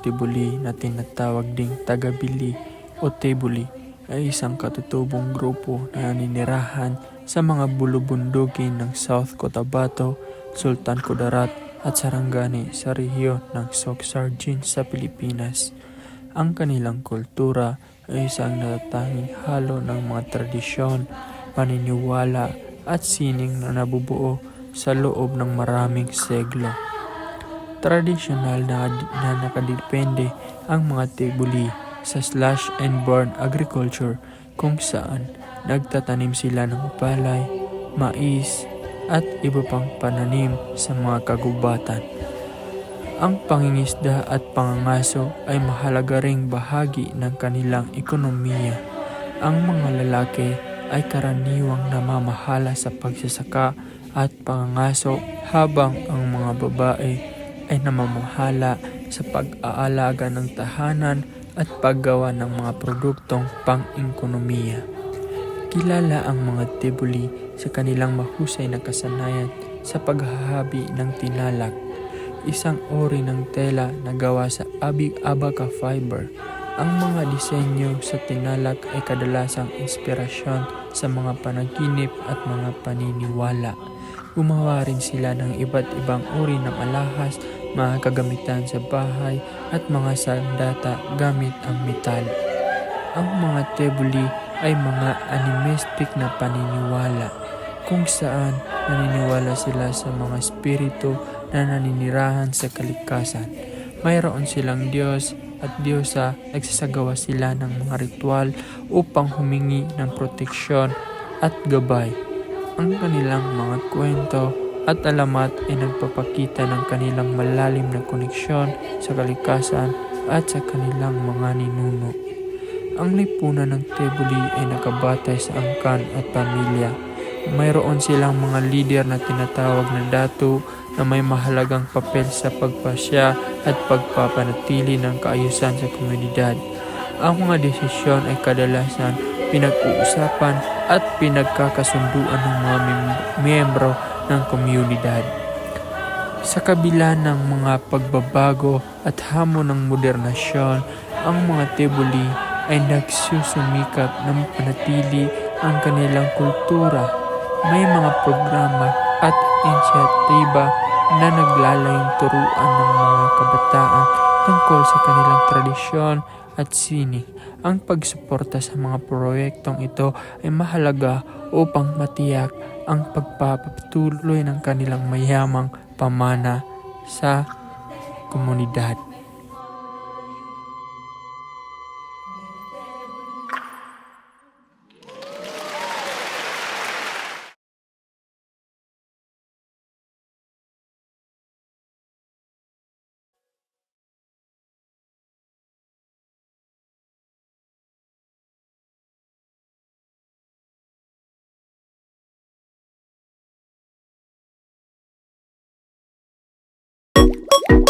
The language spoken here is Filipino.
tibuli na tinatawag ding tagabili o tebuli ay isang katutubong grupo na naninirahan sa mga bulubundukin ng South Cotabato, Sultan Kudarat at Sarangani sa rehiyon ng Sogsargin sa Pilipinas. Ang kanilang kultura ay isang natatanging halo ng mga tradisyon, paniniwala at sining na nabubuo sa loob ng maraming seglo. Tradisyonal na, na nakadepende ang mga tibuli sa slash and burn agriculture kung saan nagtatanim sila ng palay, mais at iba pang pananim sa mga kagubatan. Ang pangingisda at pangangaso ay mahalaga ring bahagi ng kanilang ekonomiya. Ang mga lalaki ay karaniwang namamahala sa pagsasaka at pangangaso habang ang mga babae ay namamahala sa pag-aalaga ng tahanan at paggawa ng mga produktong pang-ekonomiya. Kilala ang mga tibuli sa kanilang mahusay na kasanayan sa paghahabi ng tinalak, isang ori ng tela na gawa sa abig abaca fiber. Ang mga disenyo sa tinalak ay kadalasang inspirasyon sa mga panaginip at mga paniniwala. Gumawa rin sila ng iba't ibang uri ng alahas, mga kagamitan sa bahay at mga sandata gamit ang metal. Ang mga tebuli ay mga animistic na paniniwala kung saan naniniwala sila sa mga espiritu na naninirahan sa kalikasan. Mayroon silang Diyos at Diyosa nagsasagawa sila ng mga ritual upang humingi ng proteksyon at gabay. Ang kanilang mga kwento at alamat ay nagpapakita ng kanilang malalim na koneksyon sa kalikasan at sa kanilang mga ninuno. Ang lipunan ng Tebuli ay nakabatay sa angkan at pamilya. Mayroon silang mga lider na tinatawag na datu na may mahalagang papel sa pagpasya at pagpapanatili ng kaayusan sa komunidad. Ang mga desisyon ay kadalasan pinag-uusapan at pinagkakasunduan ng mga miyembro ng komunidad. Sa kabila ng mga pagbabago at hamon ng modernasyon, ang mga tebuli ay nagsusumikap na mapanatili ang kanilang kultura. May mga programa at inisyatiba na naglalayong turuan ng mga kabataan tungkol sa kanilang tradisyon at sining. Ang pagsuporta sa mga proyektong ito ay mahalaga upang matiyak ang pagpapatuloy ng kanilang mayamang pamana sa komunidad. you